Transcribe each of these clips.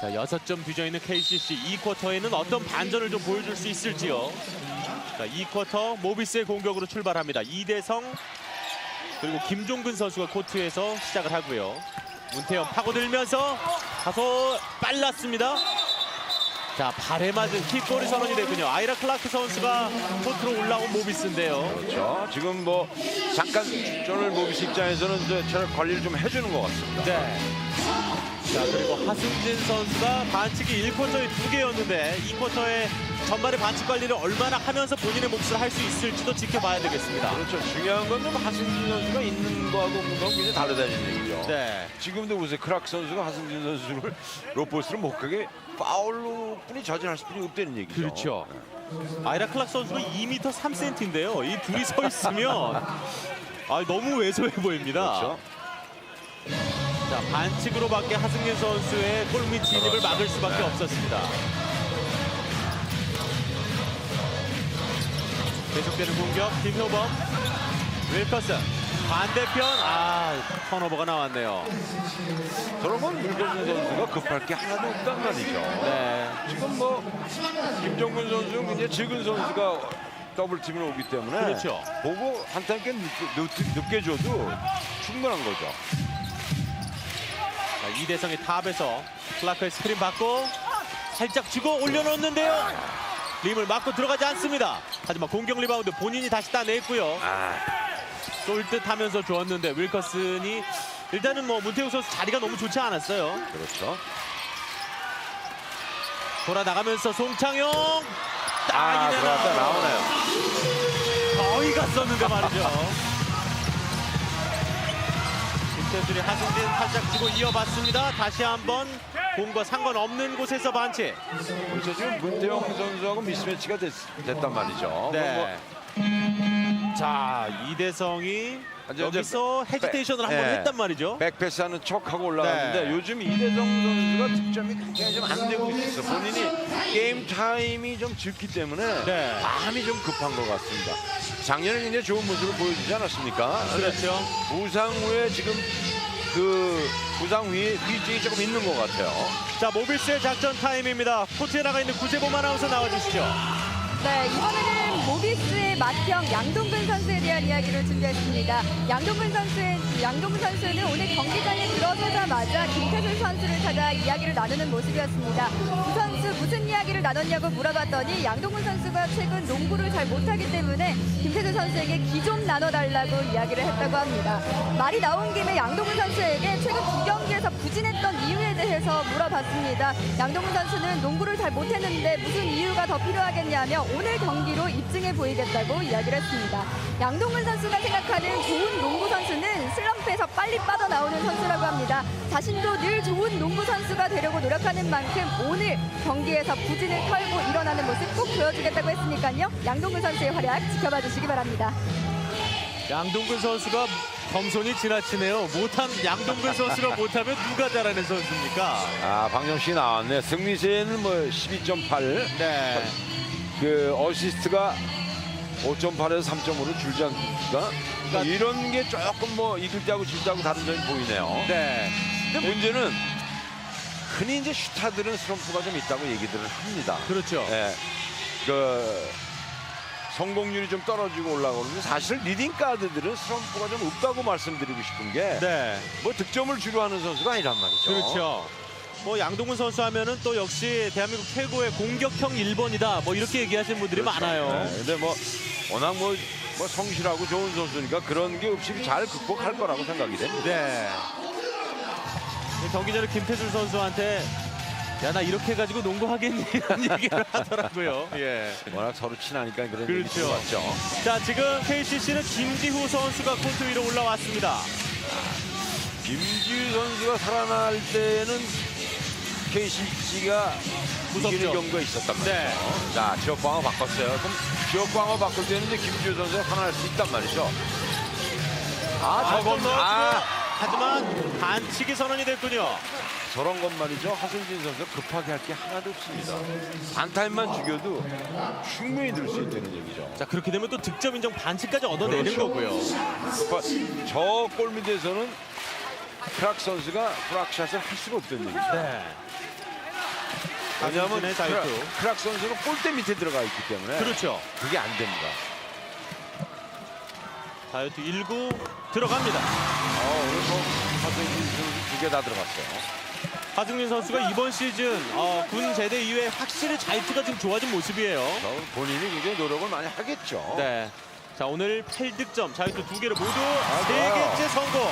자, 6점 뒤져 있는 KCC 2쿼터에는 어떤 반전을 좀 보여줄 수 있을지요. 자, 2쿼터 모비스의 공격으로 출발합니다. 이대성 그리고 김종근 선수가 코트에서 시작을 하고요. 문태영 파고들면서 다소 빨랐습니다. 자, 발에 맞은 킥골이 선언이 됐군요. 아이라 클라크 선수가 코트로 올라온 모비스인데요. 그렇죠. 지금 뭐 잠깐 출전을 모비스 입장에서는 이제 체력 관리를 좀 해주는 것 같습니다. 네. 자 그리고 하승진 선수가 반칙이 1쿼터에 두 개였는데 2쿼터에 전반의 반칙 관리를 얼마나 하면서 본인의 몫을 할 수 있을지도 지켜봐야 되겠습니다. 그렇죠. 중요한 건 좀 하승진 선수가 있는 거하고 없는 거하고 굉장히 다르다는 얘기죠. 네. 지금도 보세요. 크락 선수가 하승진 선수를 로포스를 못 가게 파울로 뿐이 저지할 수뿐이 없다는 얘기죠. 그렇죠. 아이라 클락 선수가 2m 3cm인데요. 이 둘이 서 있으면 아, 너무 왜소해 보입니다. 그렇죠. 자 반칙으로밖에 하승진 선수의 골밑 진입을 막을 수밖에 없었습니다. 계속되는 공격 김효범 윌커슨 반대편 아 턴오버가 나왔네요. 저런 건 물건준 선수가 급할 게 하나도 없단 말이죠. 네. 지금 뭐 김정근 선수는 굉장히 적은 선수가 더블 팀을 오기 때문에 그렇죠. 보고 한타임께 늦게, 늦- 늦게 줘도 충분한 거죠. 자, 이대성이 탑에서 클라크의 스크린 받고 살짝 주고 올려놓는데요. 림을 맞고 들어가지 않습니다. 하지만 공격 리바운드 본인이 다시 따냈고요. 아, 쏠 듯 하면서 좋았는데 윌커슨이 일단은 뭐 문태우 선수 자리가 너무 좋지 않았어요. 그렇죠. 돌아 나가면서 송창용 아, 딱이네요. 들어갔다 나오네요. 거의 갔었는데 말이죠. 김태술이 하승진 살짝 주고 이어봤습니다. 다시 한번 공과 상관없는 곳에서 반칙. 그렇죠. 지금 문태영 선수하고 미스매치가 됐, 단 말이죠. 네. 자 이대성이 이제 여기서 이제 헤지테이션을 백- 한 번 네. 했단 말이죠. 백패스하는 척하고 올라갔는데 네. 요즘 이대성 선수가 득점이 굉장히 좀 안 되고 있어. 본인이 게임 타임이 좀 적기 때문에 네. 마음이 좀 급한 것 같습니다. 작년에 굉장히 좋은 모습을 보여주지 않았습니까? 그렇죠. 부상 후에 지금 그 부상 위에 위증이 조금 있는 것 같아요. 자 모비스의 작전 타임입니다. 코트에 나가 있는 구재범 아나운서 나와주시죠. 네, 이번에는 모비스의 맏형 양동근 선수에 대한 이야기를 준비했습니다. 양동근 선수의 양동근 선수는 오늘 경기장에 들어서자마자 김태술 선수를 찾아 이야기를 나누는 모습이었습니다. 두 선수 무슨 이야기를 나눴냐고 물어봤더니 양동근 선수가 최근 농구를 잘 못하기 때문에 김태술 선수에게 기 좀 나눠달라고 이야기를 했다고 합니다. 말이 나온 김에 양동근 선수에게 최근 두 경기에서 부진했던 이유에 대해서 물어봤습니다. 양동근 선수는 농구를 잘 못했는데 무슨 이유가 더 필요하겠냐며 오늘 경기로 입증 해 보이겠다고 이야기를 했습니다. 양동근 선수가 생각하는 좋은 농구 선수는 슬럼프에서 빨리 빠져나오는 선수라고 합니다. 자신도 늘 좋은 농구 선수가 되려고 노력하는 만큼 오늘 경기에서 부진을 털고 일어나는 모습 꼭 보여주겠다고 했으니까요. 양동근 선수의 활약 지켜봐 주시기 바랍니다. 양동근 선수가 겸손이 지나치네요. 못한 양동근 선수가 못하면 누가 잘하는 선수입니까? 아, 방정식 나왔네. 승리세는 뭐 12.8. 네. 그 어시스트가 5.8에서 3.5로 줄지 않습니까? 그러니까 이런 게 조금 뭐 이길 때하고 질 때하고 다른 점이 보이네요. 네. 근데 문제는 흔히 이제 슈타들은 슬럼프가 좀 있다고 얘기들을 합니다. 그렇죠. 예. 그 성공률이 좀 떨어지고 올라가는데 사실 리딩 가드들은 슬럼프가 좀 없다고 말씀드리고 싶은 게뭐 네. 득점을 주로 하는 선수가 아니란 말이죠. 그렇죠. 뭐 양동근 선수 하면은 또 역시 대한민국 최고의 공격형 1번이다. 뭐 이렇게 얘기하시는 분들이 많아요. 네, 근데 뭐 워낙 뭐, 뭐 성실하고 좋은 선수니까 그런 게 없이 잘 극복할 거라고 생각이 됩니다. 네. 이 경기 전에 김태술 선수한테 야 나 이렇게 해가지고 농구 하겠니? 이런 얘기를 하더라고요. 예. 워낙 서로 친하니까 그런 그렇죠. 들어왔죠. 자 지금 KCC는 김지후 선수가 코트 위로 올라왔습니다. 김지우 선수가 살아날 때는 KCC가 무섭죠. 이기는 경우가 있었단 말이죠. 네. 자, 지역 방어 바꿨어요. 그럼 지역 방어 바꿀 때는 이제 김지우 선수가 살아날 수 있단 말이죠. 아, 저건 또 아, 하지만 반칙이 선언이 됐군요. 저런 것 말이죠. 하승진 선수가 급하게 할 게 하나도 없습니다. 반타임만 죽여도 충분히 들수 있다는 얘기죠. 자 그렇게 되면 또 득점 인정 반칙까지 얻어내는 그렇죠. 거고요. 바- 저 골 밑에서는 크락 선수가 프락샷을 할 수가 없다는 얘기죠. 네. 왜냐하면 자유투. 크락, 크락 선수는 골대 밑에 들어가 있기 때문에 그렇죠. 그게 안 됩니다. 자유투 1구 들어갑니다. 어, 오늘 뭐 선수 두개 다 들어갔어요. 하승민 선수가 이번 시즌 어, 군 제대 이후에 확실히 자유투가 좀 좋아진 모습이에요. 그럼 본인이 굉장히 노력을 많이 하겠죠. 네. 자 오늘 8득점 자유투 두 개를 모두 좋아요. 세 개째 성공.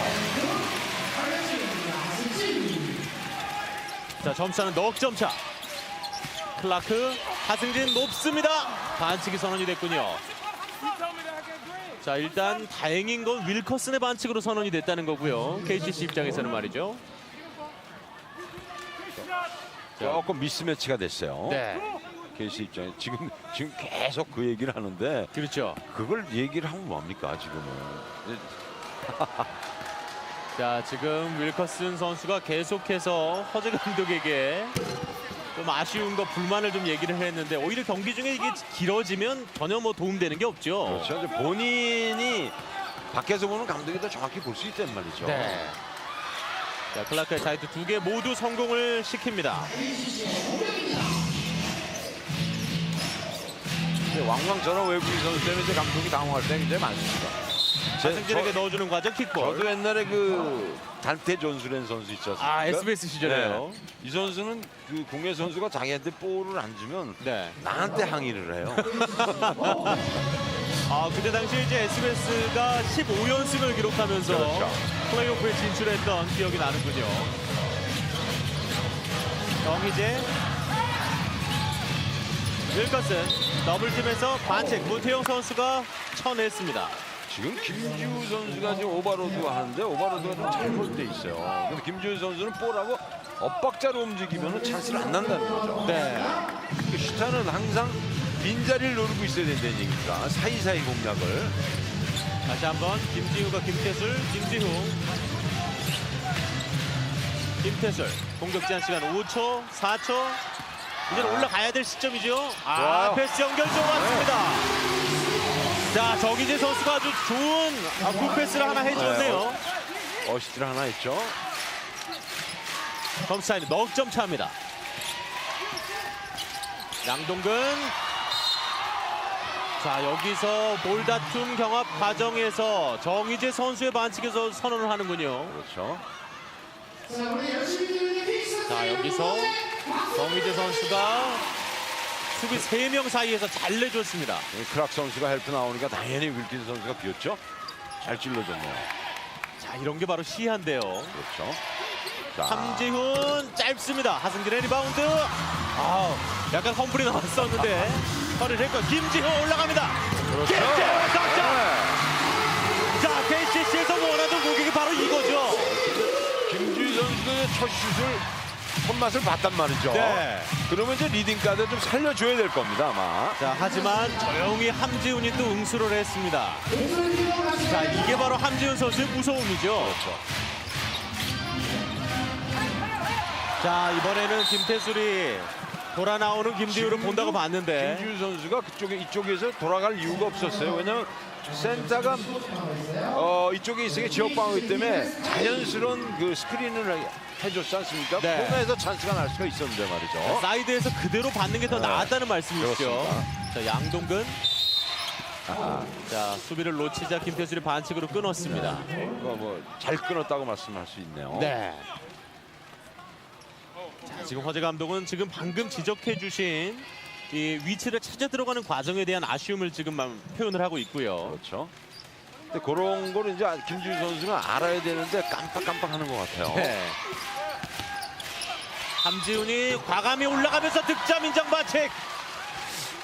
자 점수는 넉 점 차. 클라크 하승진 높습니다. 반칙이 선언이 됐군요. 자 일단 다행인 건 윌커슨의 반칙으로 선언이 됐다는 거고요. KCC 입장에서는 말이죠. 조금 미스매치가 됐어요. 네. 케이스 입장에 지금 지금 계속 그 얘기를 하는데 그렇죠. 그걸 얘기를 하면 뭡니까 지금은? 자 지금 윌커슨 선수가 계속해서 허재 감독에게 좀 아쉬운 거 불만을 좀 얘기를 했는데 오히려 경기 중에 이게 길어지면 전혀 뭐 도움되는 게 없죠. 그렇죠. 이제 본인이 밖에서 보는 감독이 더 정확히 볼 수 있단 말이죠. 네. 자 클라크의 자이트 두 개 모두 성공을 시킵니다. 왕왕 저런 외국인 선수 때문에 감독이 당황할 때가 굉장히 많습니다. 저- 넣어주는 과정 킥볼. 저도 옛날에 그 단테 존스라는 선수 있지 않습니까? 아 SBS 시절에요. 네. 이 선수는 그 공예 선수가 자기한테 볼을 안 주면 네. 나한테 항의를 해요. 아 그때 당시 이제 SBS가 15연승을 기록하면서 그렇죠. 플레이오프에 진출했던 기억이 나는군요. 정희재, 윌커슨 더블팀에서 반칙 문태영 선수가 쳐냈습니다. 지금 김지우 선수가 지금 오버로드 하는데 오버로드가 좀 잘못돼 있어요. 근데 김지우 선수는 볼하고 엇박자로 움직이면 찬스를 안 난다는 거죠. 네. 그 슈타는 항상 빈자리를 노리고 있어야 된다는 얘기니까 사이사이 공략을 다시 한번 김지우가 김태술, 김지우. 김태술 공격 제한 시간 5초, 4초. 이제는 올라가야 될 시점이죠. 아, 좋아요. 패스 연결 좋았습니다. 자, 정희재 선수가 아주 좋은 아, 굿패스를 하나 해줬네요. 어시스트를 하나 했죠. 점수 차이는 넉점 차입니다. 양동근. 자, 여기서 볼 다툼 경합 과정에서 정희재 선수의 반칙에서 선언을 하는군요. 그렇죠. 자, 여기서 정희재 선수가 수비 세 명 사이에서 잘 내줬습니다. 크락 선수가 헬프 나오니까 당연히 윌킨 선수가 비었죠. 잘 찔러줬네요. 자, 이런 게 바로 시한데요. 그렇죠. 자, 함지훈 짧습니다. 하승진의 리바운드. 아, 약간 험불이 나왔었는데 허리를 했고 김지훈 올라갑니다. 그렇죠. 김지훈 득점. 네. 자, KCC에서 원하던 공격이 바로 이거죠. 김지우 선수의 첫 슛을 손맛을 봤단 말이죠. 네. 그러면 이제 리딩 가드 좀 살려줘야 될 겁니다 아마. 자, 하지만 조용히 함지훈이 또 응수를 했습니다. 자, 이게 바로 함지훈 선수의 무서움이죠. 그렇죠. 자, 이번에는 김태술이 돌아 나오는 김지우를 지금도 본다고 봤는데 김지우 선수가 그쪽에 이쪽에서 돌아갈 이유가 없었어요. 왜냐면 센터가 어, 이쪽에 있으니 지역 방어기 때문에 자연스러운 그 스크린을 해줬지 않습니까? 네. 코너에서 찬스가 날 수가 있었는데 말이죠. 사이드에서 그대로 받는 게 더 네. 나았다는 말씀이시죠. 그렇습니다. 자, 양동근. 아하. 자, 수비를 놓치자 김태술이 반칙으로 끊었습니다. 뭐잘 끊었다고 말씀할 수 있네요. 네. 자, 지금 허재 감독은 지금 방금 지적해 주신 이 위치를 찾아 들어가는 과정에 대한 아쉬움을 지금 막 표현을 하고 있고요. 그렇죠. 근데 그런 거를 이제 김지우 선수가 알아야 되는데 깜빡깜빡하는 것 같아요. 네. 함지훈이 과감히 올라가면서 득점 인정 반칙.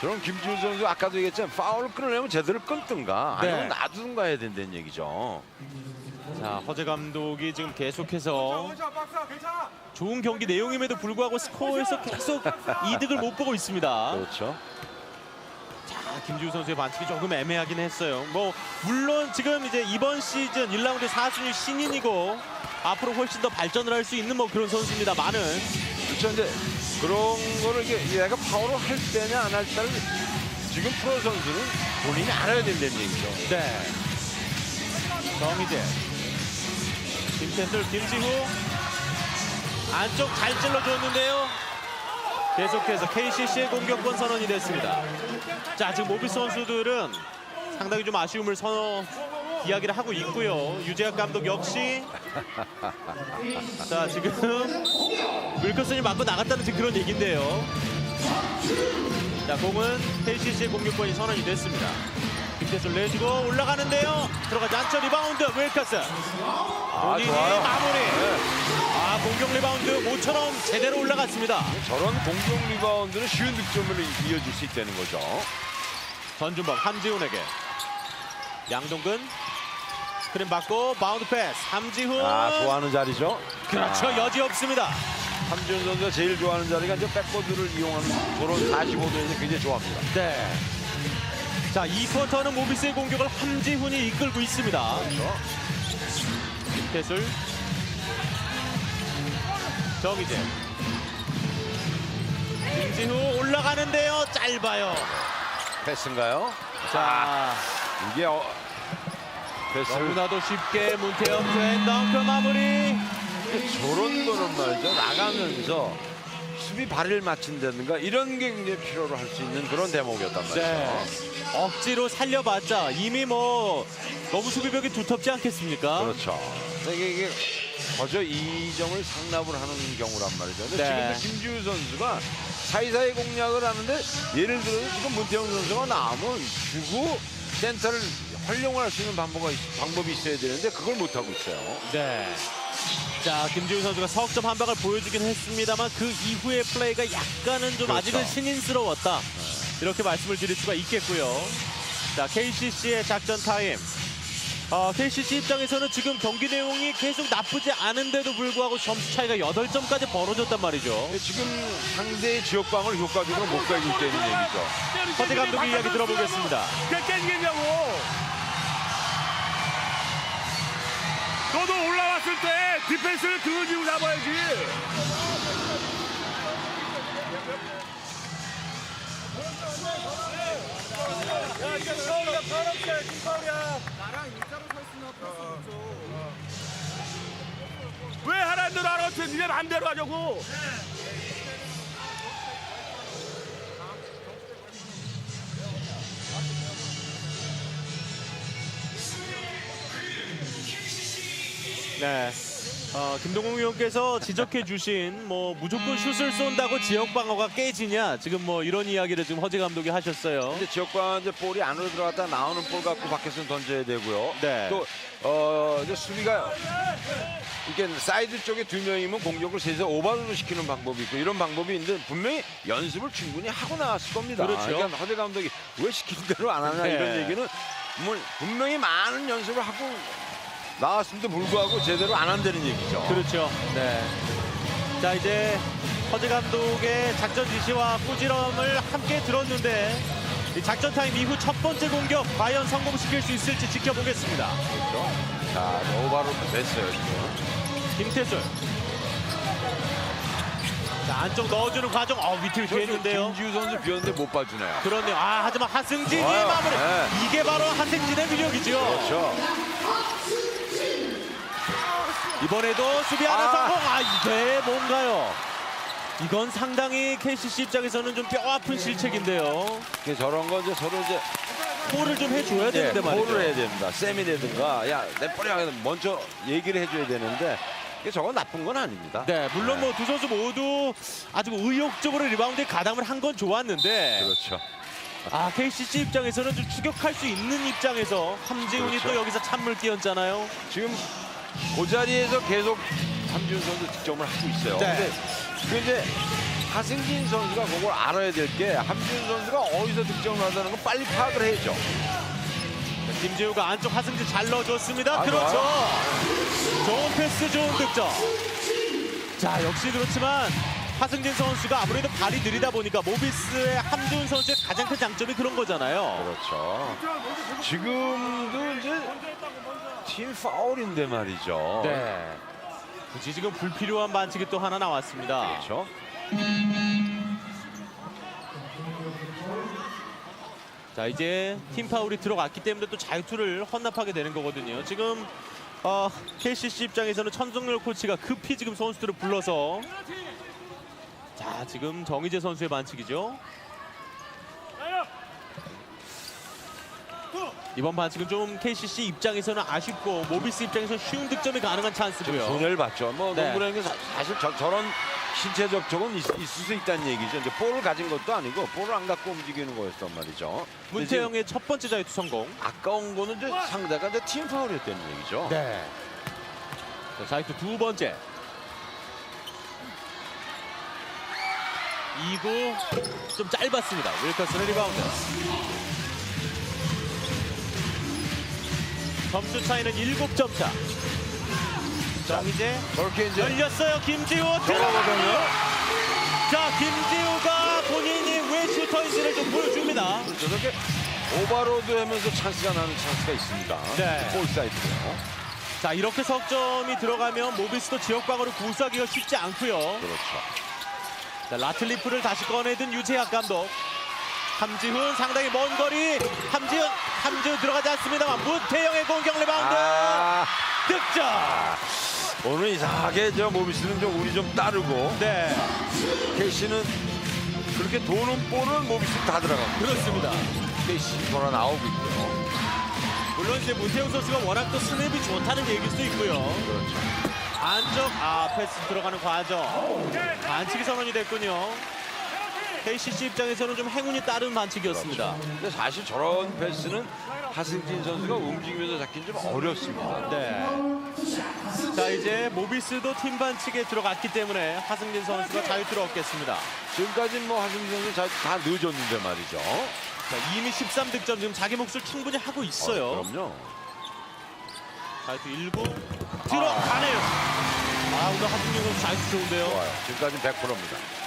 그럼 김지우 선수 아까도 얘기했지만 파울을 끊으려면 제대로 끊든가 아니면 네. 놔두든가 해야 된다는 얘기죠. 자, 허재 감독이 지금 계속해서 좋은 경기 내용임에도 불구하고 스코어에서 계속 이득을 못 보고 있습니다. 그렇죠. 자, 김지우 선수의 반칙이 조금 애매하긴 했어요. 뭐 물론 지금 이제 이번 시즌 1라운드 4순위 신인이고 앞으로 훨씬 더 발전을 할 수 있는 뭐 그런 선수입니다. 많은 그렇죠. 이제 그런 거를 이게 얘가 파울을 할 때냐 안 할 때를 지금 프로 선수는 본인이 알아야 된다는 얘기죠. 네. 정희재, 김태술, 김지후 안쪽 잘 찔러줬는데요. 계속해서 KCC의 공격권 선언이 됐습니다. 자, 지금 모비 선수들은 상당히 좀 아쉬움을 선어 이야기를 하고 있고요. 유재학 감독 역시 자 지금 윌커슨이 맞고 나갔다는 지금 그런 얘기인데요. 자 공은 KCC의 공격권이 선언이 됐습니다. 김태술 내주고 올라가는데요. 들어가지 않죠. 리바운드 윌커슨. 아, 본인이 좋아요. 마무리. 네. 아 공격 리바운드 모처럼 제대로 올라갔습니다. 저런 공격 리바운드는 쉬운 득점으로 이어질 수 있다는 거죠. 전준범 함지훈에게 양동근 크림 받고 바운드 패스 함지훈 아, 좋아하는 자리죠. 그렇죠 아, 여지 없습니다 함준 선수가 제일 좋아하는 자리가 이제 백보드를 이용하는 저런 45도에서 굉장히 좋아합니다. 네. 자, 이 쿼터는 모비스의 공격을 함지훈이 이끌고 있습니다. 그렇죠. 김태술. 정희재. 김진후 올라가는데요. 짧아요. 패스인가요? 자, 이게 어, 패스를 너무나도 쉽게 문태영의 덩크 마무리. 저런 거는 말이죠. 나가면서 수비 발을 맞춘다든가 이런 게 이제 필요로 할 수 있는 그런 대목이었단 말이죠. 네. 억지로 살려봤자 이미 뭐 너무 수비벽이 두텁지 않겠습니까? 그렇죠. 이게, 이게 거저 이 점을 상납을 하는 경우란 말이죠. 근데 네. 지금도 김지우 선수가 사이사이 공략을 하는데 예를 들어 지금 문태영 선수가 나오면 주고 센터를 활용할 수 있는 방법이, 방법이 있어야 되는데 그걸 못하고 있어요. 네. 자, 김지훈 선수가 석점 한 방을 보여주긴 했습니다만 그 이후의 플레이가 약간은 좀 그렇죠. 아직은 신인스러웠다. 이렇게 말씀을 드릴 수가 있겠고요. 자, KCC의 작전 타임. 어, KCC 입장에서는 지금 경기 내용이 계속 나쁘지 않은데도 불구하고 점수 차이가 8점까지 벌어졌단 말이죠. 근데 지금 상대의 지역방을 효과적으로 못 가고 있다는 얘기죠. 허재 감독의 이야기 들어보겠습니다. 몇 깨지겠냐고. 너도 올라왔을 때 디펜스를 등을 지고 잡아야지. 야, 이게 파울이야, 파울이야, 지금 파울이야. 왜 하라는 대로 하라고 했지? 니네 반대로 하자고. 네. 어, 김동욱 의원께서 지적해 주신 뭐 무조건 슛을 쏜다고 지역 방어가 깨지냐 지금 뭐 이런 이야기를 지금 허재 감독이 하셨어요. 근데 지역방 이제 볼이 안으로 들어갔다 나오는 볼 갖고 밖에서 던져야 되고요. 네. 또 어, 이제 수비가 이게 사이드 쪽에 두 명이면 공격을 세서 오버로 시키는 방법이 있고 이런 방법이 있는데 분명히 연습을 충분히 하고 나왔을 겁니다. 그렇죠. 그러니까 허재 감독이 왜 시키는 대로 안 하냐 네. 이런 얘기는 뭐 분명히 많은 연습을 하고 나왔음에도 불구하고 제대로 안 한다는 얘기죠. 그렇죠. 네. 자 이제 허재 감독의 작전 지시와 꾸지람을 함께 들었는데 이 작전 타임 이후 첫 번째 공격 과연 성공시킬 수 있을지 지켜보겠습니다. 그렇죠. 자, 오버로 됐어요. 지금. 김태술. 자 안쪽 넣어주는 과정. 어 위태위 저기 했는데요. 김지우 선수 비었는데 못 봐주네요. 그런데요. 아 하지만 하승진이. 마무리. 네. 이게 바로 하승진의 위력이죠. 그렇죠. 이번에도 수비 하나 아. 성공. 아 이게 뭔가요? 이건 상당히 KCC 입장에서는 좀 뼈 아픈 실책인데요. 이게 저런 거 이제 서로 이제 콜을 좀 해줘야 예, 되는데 말이죠. 콜을 해야 됩니다. 쌤이라든가 야 내 뿌리 먼저 얘기를 해줘야 되는데 저건 나쁜 건 아닙니다. 네, 물론 뭐 두 선수 모두 아주 의욕적으로 리바운드에 가담을 한 건 좋았는데 그렇죠. 아 KCC 입장에서는 좀 추격할 수 있는 입장에서 함재훈이 그렇죠. 또 여기서 찬물 끼얹잖아요. 지금 그 자리에서 계속 함준 선수 득점을 하고 있어요. 네. 근데 그 이제 하승진 선수가 그걸 알아야 될 게 함준 선수가 어디서 득점을 하다는 걸 빨리 파악을 해야죠. 김재우가 안쪽 하승진 잘 넣어줬습니다. 아, 그렇죠. 좋아요. 좋은 패스, 좋은 득점. 자, 역시 그렇지만 하승진 선수가 아무래도 발이 느리다 보니까 모비스의 함준 선수의 가장 큰 장점이 그런 거잖아요. 그렇죠. 지금도 이제 팀 파울인데 말이죠. 네. 굳이 지금 불필요한 반칙이 또 하나 나왔습니다. 그렇죠. 자 이제 팀 파울이 들어갔기 때문에 또 자유투를 헌납하게 되는 거거든요. 지금 어, KCC 입장에서는 천정열 코치가 급히 지금 선수들을 불러서 자 자, 지금 정희재 선수의 반칙이죠. 이번 반칙은 좀 KCC 입장에서는 아쉽고 모비스 입장에서 쉬운 득점이 가능한 찬스고요. 손해를 봤죠. 뭐 네. 농구라는 게 사- 사실 저, 저런 신체 접촉은 있, 있을 수 있다는 얘기죠. 이제 볼을 가진 것도 아니고 볼을 안 갖고 움직이는 거였단 말이죠. 근데 지금 문태영의 첫 번째 자유투 성공. 아까운 거는 이제 상대가 이제 팀 파울이었다는 얘기죠. 네. 자, 자유투 두 번째. 2구 좀 짧았습니다. 윌커슨의 리바운드. 점수 차이는 7점 차. 정희재 저렇게 이제 열렸어요. 김지우 들어가거든요. 들어가거든요. 자, 김지우가 본인이 왜 슈터인지를 좀 보여줍니다. 저렇게 오버로드 하면서 찬스가 나는 찬스가 있습니다. 네. 볼 사이드요. 자, 이렇게 석점이 들어가면 모비스도 지역방어를 구수하기가 쉽지 않고요. 그렇죠. 자, 라틀리프를 다시 꺼내든 유재학 감독. 함지훈 상당히 먼 거리. 함지훈, 함지훈 들어가지 않습니다만 문태영의 공격 리바운드. 아, 득점. 오늘 이상하게 저 모비스는 좀 우리 좀 따르고 네, KC는 그렇게 도는 볼은 모비스 다 들어가고 그렇습니다. KC 돌아 나오고 있고요. 물론 이제 문태영 선수가 워낙 또 스냅이 좋다는 얘기일 수 있고요. 그렇죠. 안쪽 아 패스 들어가는 과정. 반칙이 선언이 됐군요. KCC 입장에서는 좀 행운이 따른 반칙이었습니다. 근데 사실 저런 패스는 하승진 선수가 움직이면서 잡긴 좀 어렵습니다. 네. 자 이제 모비스도 팀 반칙에 들어갔기 때문에 하승진 선수가 자유투를 얻겠습니다. 지금까지 뭐 하승진 선수 자- 다 늦었는데 말이죠. 자, 이미 13득점 지금 자기 몫을 충분히 하고 있어요. 어, 그럼요. 자유투 1구 들어가네요. 아 오늘 하승진 선수 자유투 좋은데요. 좋아요. 지금까지 100%입니다.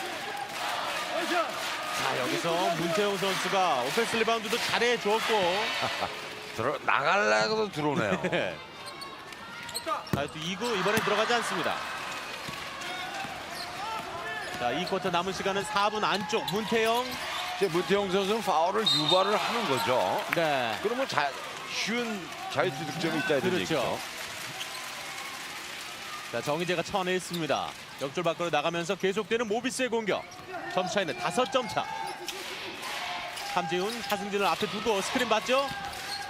자 여기서 문태영 선수가 오펜스 리바운드도 잘해 주었고 들어 나갈라고도 들어오네요. 네. 자유투 2구 이번엔 들어가지 않습니다. 자, 이 쿼터 남은 시간은 4분 안쪽 문태영. 이제 문태영 선수는 파울을 유발을 하는 거죠. 네. 그러면 자, 쉬운 자유투 득점이 있다 이런 그렇죠. 얘기죠. 자, 정희재가 쳐냈습니다. 역줄 밖으로 나가면서 계속되는 모비스의 공격. 점 차이는 5점 차. 함지훈, 하승진을 앞에 두고 스크린 받죠?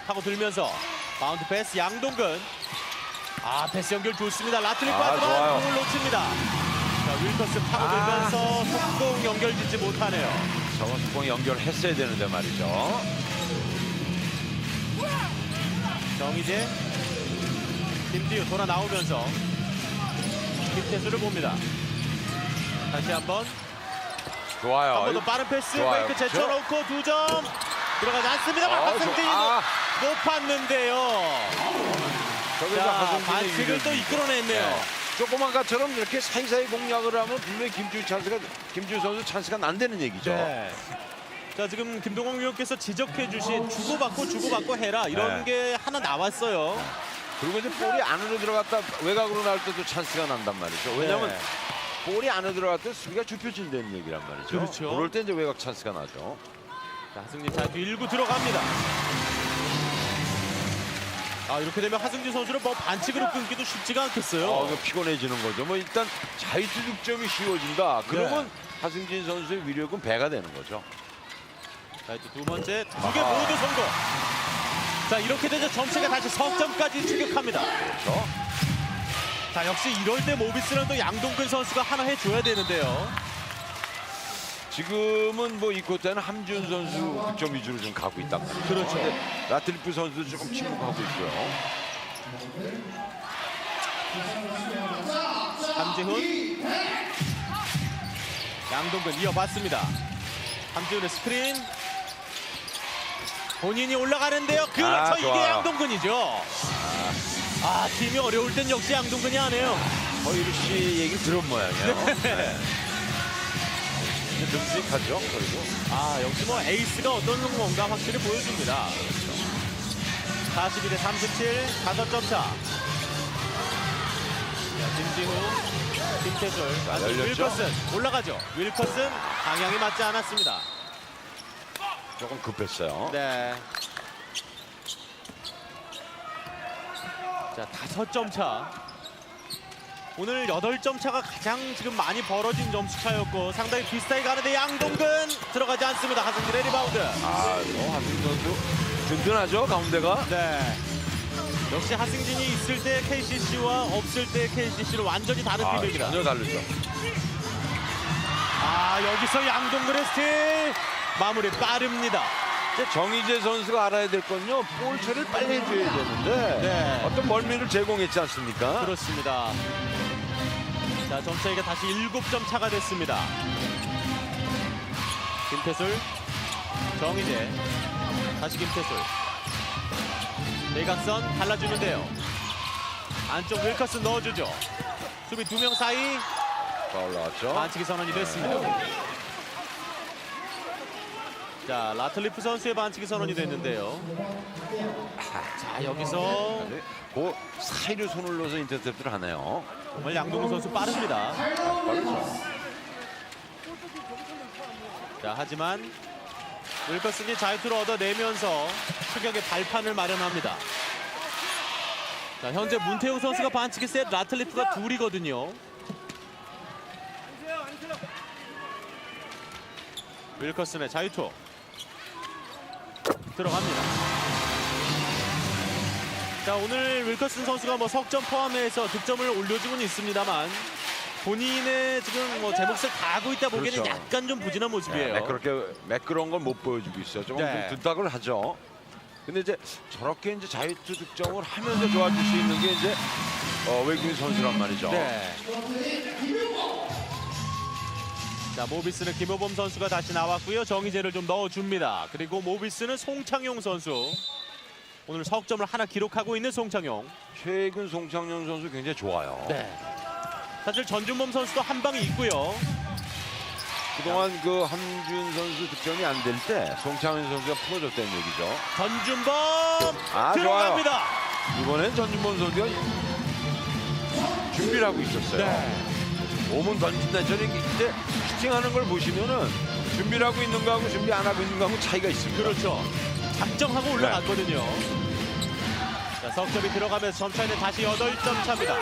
하고 들면서 바운드 패스 양동근. 아, 패스 연결 좋습니다. 라틀리프 아. 공을 놓칩니다. 자, 윌커스 파고들면서 속공 연결짓지 못하네요. 저건 속공이 연결했어야 되는데 말이죠. 정희재, 김지우 돌아 나오면서 김태수를 봅니다. 다시 한번 좋아요. 한 번 더 빠른 패스 좋아요. 페이크 제쳐놓고 두 점 들어가지 않습니다만 아, 하승진이 아. 못 봤는데요. 저기서 자 반칙을 또. 이끌어냈네요. 네. 조그만 것처럼 이렇게 사이사이 공략을 하면 분명히 김주 찬스가 김주 선수 찬스가 난다는 얘기죠. 네. 자 지금 김동원 위원께서 지적해 주신 주고받고 주고받고 해라 이런 네. 게 하나 나왔어요. 그리고 이제 볼이 안으로 들어갔다 외곽으로 나올 때도 찬스가 난단 말이죠. 왜냐하면 네. 볼이 안으로 들어갈 때 수비가 좁혀진다는 얘기란 말이죠. 그렇죠. 그럴 때 이제 외곽 찬스가 나죠. 자, 하승진 자유투 1구 들어갑니다. 아 이렇게 되면 하승진 선수를 뭐 반칙으로 끊기도 쉽지가 않겠어요. 어, 이거 피곤해지는 거죠. 뭐 일단 자유투 득점이 쉬워진다. 그러면 네. 하승진 선수의 위력은 배가 되는 거죠. 자유투 두 번째 두 개. 모두 성공. 자 이렇게 되자 점수가 다시 석점까지 추격합니다. 그렇죠. 자 역시 이럴 때 모비스는 또 양동근 선수가 하나 해줘야 되는데요. 지금은 뭐이 쿼터는 함지훈 선수 득점 위주로 좀 가고 있단 말이죠. 그렇죠. 근데 라틀리프 선수도 조금 침묵하고 있고요. 함지훈 양동근 이어봤습니다. 함지훈의 스크린 본인이 올라가는데요. 그렇죠 아, 이게. 양동근이죠. 아 팀이 어려울 땐 역시 양동근이 하네요. 허이루 씨 얘기 들은 모양이에요. 네. 듬직하죠. 그리고 아 역시 뭐 에이스가 어떤 건가 확실히 보여줍니다. 42 대 37, 5점 차. 자, 김지후, 김태술, 아? 윌커슨 올라가죠. 윌커슨 방향이 맞지 않았습니다. 조금 급했어요. 네. 자, 5점 차. 오늘 8점 차가 가장 지금 많이 벌어진 점수 차였고 상당히 비슷하게 가는데 양동근 들어가지 않습니다. 하승진의 리바운드. 아, 어, 하승 선수 든든하죠 가운데가. 네. 역시 하승진이 있을 때 KCC와 없을 때 KCC는 완전히 다른 아, 팀입니다. 전혀 다르죠. 아 여기서 양동근의 스틸 마무리 빠릅니다. 이제 정희재 선수가 알아야 될 건요. 볼 처리를 빨리 해줘야 되는데 네. 어떤 멀미를 제공했지 않습니까? 그렇습니다. 자 점차이가 다시 7점 차가 됐습니다. 김태술, 정희재, 다시 김태술. 대각선 발라주는데요. 안쪽 윌커스 넣어주죠. 수비 두 명 사이 자, 올라왔죠. 반칙이 선언이 됐습니다. 자 라틀리프 선수의 반칙이 선언이 됐는데요. 자 여기서 네. 그 사이로 손을 넣어서 인터셉트를 하네요. 정말 양동근 선수 빠릅니다. 빠르죠. 자 하지만 윌커슨이 자유투를 얻어내면서 추격의 발판을 마련합니다. 자 현재 문태우 선수가 반칙이 셋 라틀리프가 둘이거든요. 윌커슨의 자유투 들어갑니다. 자 오늘 윌커슨 선수가 뭐 석점 포함해서 득점을 올려주고는 있습니다만 본인의 지금 뭐제 몫을 다하고 있다 보기에는 그렇죠. 약간 좀 부진한 모습이에요. 네, 그렇게 매끄러운 걸못 보여주고 있어요. 조금 네. 좀 둔탁을 하죠. 근데 이제 저렇게 이제 자유투 득점을 하면서 좋아질 수 있는 게 이제 어, 외국인 선수란 말이죠. 네. 자 모비스는 김호범 선수가 다시 나왔고요. 정희재를 좀 넣어줍니다. 그리고 모비스는 송창용 선수. 오늘 석점을 하나 기록하고 있는 송창용. 최근 송창용 선수 굉장히 좋아요. 네. 사실 전준범 선수도 한 방이 있고요. 그동안 그 함준 선수 득점이 안 될 때 송창용 선수가 풀어줬다는 얘기죠. 전준범 아, 들어갑니다. 이번엔 전준범 선수가 준비를 하고 있었어요. 네. 몸은 던진다. 저는 이제 슈팅하는 걸 보시면은 준비를 하고 있는 거하고 준비 안 하고 있는 거하고 차이가 있습니다. 그렇죠. 작정하고 올라갔거든요. 자, 석점이 들어가면서 점 차이는 다시 8점 차입니다.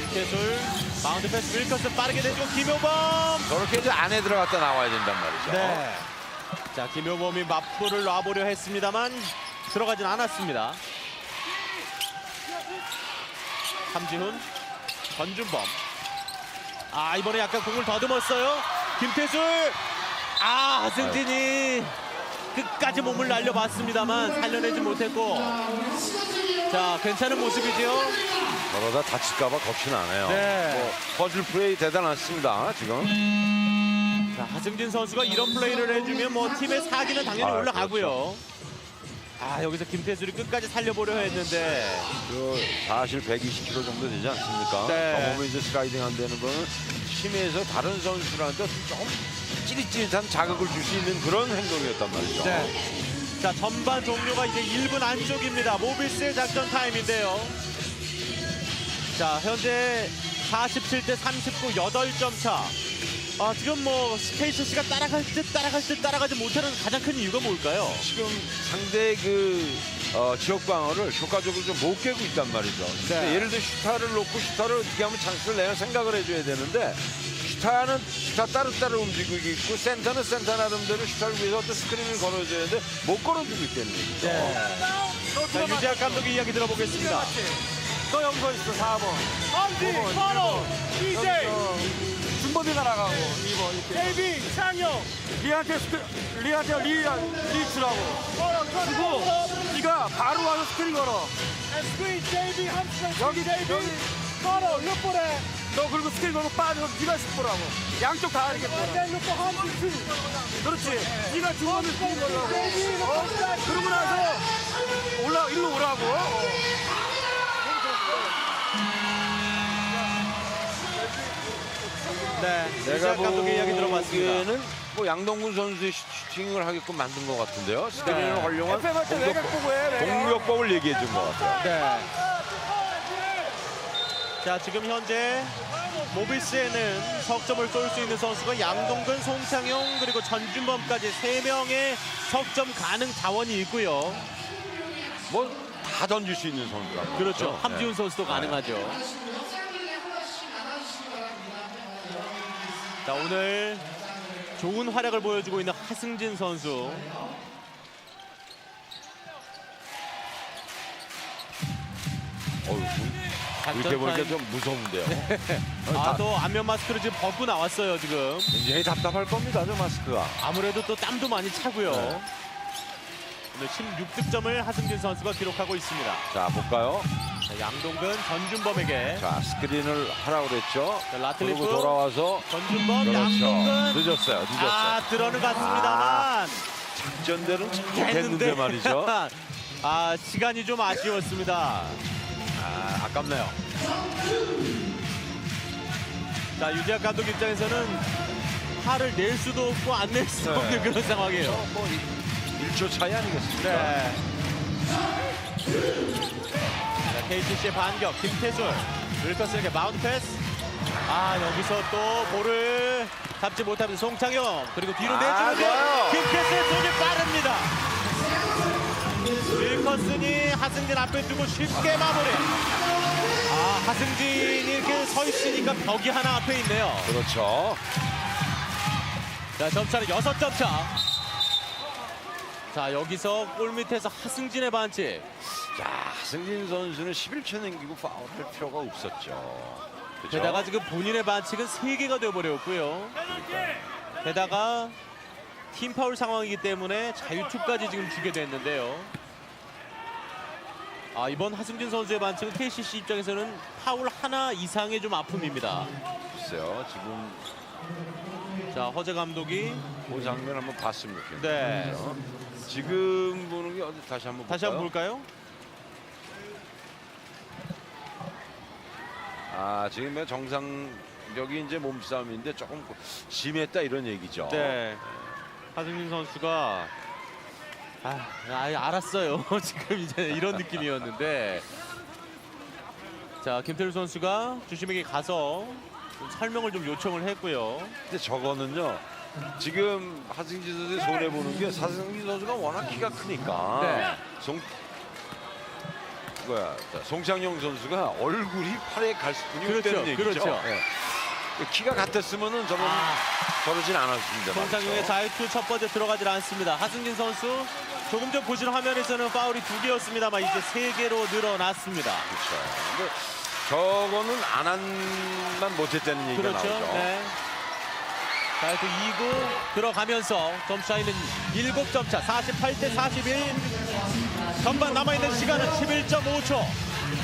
김태술, 마운드 패스 윌커스 빠르게 내주고 김효범. 저렇게 이제 안에 들어갔다 나와야 된단 말이죠. 네. 자, 김효범이 맞불을 놔보려 했습니다만 들어가진 않았습니다. 함지훈, 전준범. 아, 이번에 약간 공을 더듬었어요. 김태술. 아, 하승진이 끝까지 몸을 날려봤습니다,만 살려내지 못했고. 자, 괜찮은 모습이죠. 저러다 다칠까봐 겁이 나네요. 네. 뭐 퍼즐 플레이 대단했습니다. 지금. 자, 하승진 선수가 이런 플레이를 해주면 뭐 팀의 사기는 당연히 아, 올라가고요. 아 여기서 김태술이 끝까지 살려보려 했는데 그 사실 120kg 정도 되지 않습니까? 네. 저 몸에 이제 스라이딩 안 되는 거는 심해서 다른 선수들한테 조금 찌릿찌릿한 자극을 줄 수 있는 그런 행동이었단 말이죠. 네. 자 전반 종료가 이제 1분 안쪽입니다. 모비스의 작전 타임인데요. 자 현재 47대 39 8점 차. 아 지금 뭐 KCC가 따라갈 듯 따라갈 듯 따라가지 못하는 가장 큰 이유가 뭘까요? 지금 상대 그 어, 지역 방어를 효과적으로 좀 못 깨고 있단 말이죠. 근데 네. 예를 들어 슈타를 놓고 슈타를 어떻게 하면 찬스를 내는 생각을 해줘야 되는데 슈타는 슈타 따로따로 움직이고 있고 센터는 센터 나름대로 슈타를 위해서 어떤 스크린을 걸어줘야 되는데 못 걸어주고 있다는 얘기죠. 자 유재학 감독의 이야기 들어보겠습니다. 너 여기서 있어 4번 함지, 선호, 이재, 준범이가 나가고. 2번 이렇게. KB, 창영, 리한테 스크 리한테 리 리치라고. 그리고 네가 바로 와서 스크린 걸어. SB, JB, 함수, 여기 여기. 선호, 루포레, 너 그리고 스크린 걸고 빠져서 네가 스포라고. 양쪽 다 이렇게 보라 루포, 함수, 트 그렇지. 네가 중간에 스크린 걸라고 어? 그러고 나서 올라 일로 오라고 네, 내가 감독의 이야기 들어봤습니다. 보기에는 뭐 양동근 선수의 슈팅을 하게끔 만든 것 같은데요. 스크린을 네. 활용한 FM 할때 외곽 보고 해 외곽. 공격법을 얘기해 준 것 같아요. 네. 자 지금 현재 모비스에는 석점을 쏠 수 있는 선수가 양동근, 송창용 그리고 전준범까지 세 명의 석점 가능 자원이 있고요. 뭐 다 던질 수 있는 선수라고. 그렇죠. 함지훈 선수도 네. 가능하죠. 자 오늘 좋은 활약을 보여주고 있는 하승진 선수. 어우, 이렇게 보니까 좀 무서운데요. 다 아또 안면 마스크를 지금 벗고 나왔어요 지금. 굉장히 답답할 겁니다, 저 마스크가. 아무래도 또 땀도 많이 차고요. 네. 오늘 16득점을 하승진 선수가 기록하고 있습니다. 자, 볼까요? 자, 양동근 전준범에게 자, 스크린을 하라고 그랬죠. 자, 라틀리프. 그리고 돌아와서 전준범 그렇죠. 양동근 늦었어요, 늦었어요. 아 들어는 갔습니다만 작전대로는 참 됐는데 말이죠. 아 시간이 좀 아쉬웠습니다. 아 아깝네요. 자 유재학 감독 입장에서는 화를 낼 수도 없고 안 낼 수도 네. 없는 그런 상황이에요. 뭐 1초 차이 아니겠습니까? 네. 자, KCC의 반격 김태술 윌커스에게 마운트 패스 아 여기서 또 볼을 잡지 못하면서 송창용 그리고 뒤로 아, 내주는데. 김태수의 손이 빠릅니다 윌커슨이 하승진 앞에 두고 쉽게 마무리 아 하승진이 이렇게 서 있으니까 벽이 하나 앞에 있네요 그렇죠. 자 점차는 여섯 점 차. 자 여기서 골 밑에서 하승진의 반칙. 자, 승진 선수는 11초 남기고 파울할 필요가 없었죠. 그렇죠? 게다가 지금 본인의 반칙은 세개가 되어버렸고요. 게다가 팀 파울 상황이기 때문에 자유투까지 지금 주게 됐는데요. 아 이번 하승진 선수의 반칙은 KCC 입장에서는 파울 하나 이상의 좀 아픔입니다. 글쎄요, 지금 자 허재 감독이 그 장면 한번 봤으면 좋겠네요. 네? 지금 보는 게 어디 다시 한번 다시 한번 볼까요? 볼까요? 아, 지금 뭐 정상적인 이제 몸싸움인데 조금 심했다 이런 얘기죠. 네. 하승민 선수가 아, 아예 알았어요. 지금 이제 이런 느낌이었는데 자 김태우 선수가 주심에게 가서 좀 설명을 좀 요청을 했고요. 근데 저거는요. 지금 하승진 선수의 손해 보는 게 하승진 선수가 워낙 키가 크니까 네. 송 뭐야 자, 송창용 선수가 얼굴이 팔에 갈수뿐이 그렇죠, 없다는 얘기죠. 그렇죠. 예. 키가 같았으면은 저는 아. 저러진 않았습니다. 송창용의 자유투 첫 번째 들어가질 않습니다. 하승진 선수 조금 전 보시는 화면에서는 파울이 두 개였습니다만 이제 세 개로 늘어났습니다. 그렇죠. 근데 저거는 안 한만 못했다는 얘기가 그렇죠. 나오죠. 네. 자유투 2구 들어가면서 점수 차이는 7점 차 48 대 41 전반 남아있는 시간은 11.5초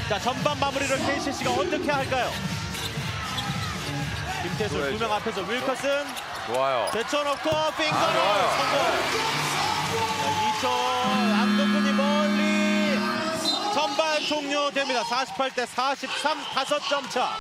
자 전반 마무리를 KCC가 어떻게 할까요? 김태술 두 명 앞에서 윌커슨 좋아요. 제쳐놓고 빙거를 아. 성공 자 2초 안동근이 멀리 전반 종료됩니다 48 대 43 5점 차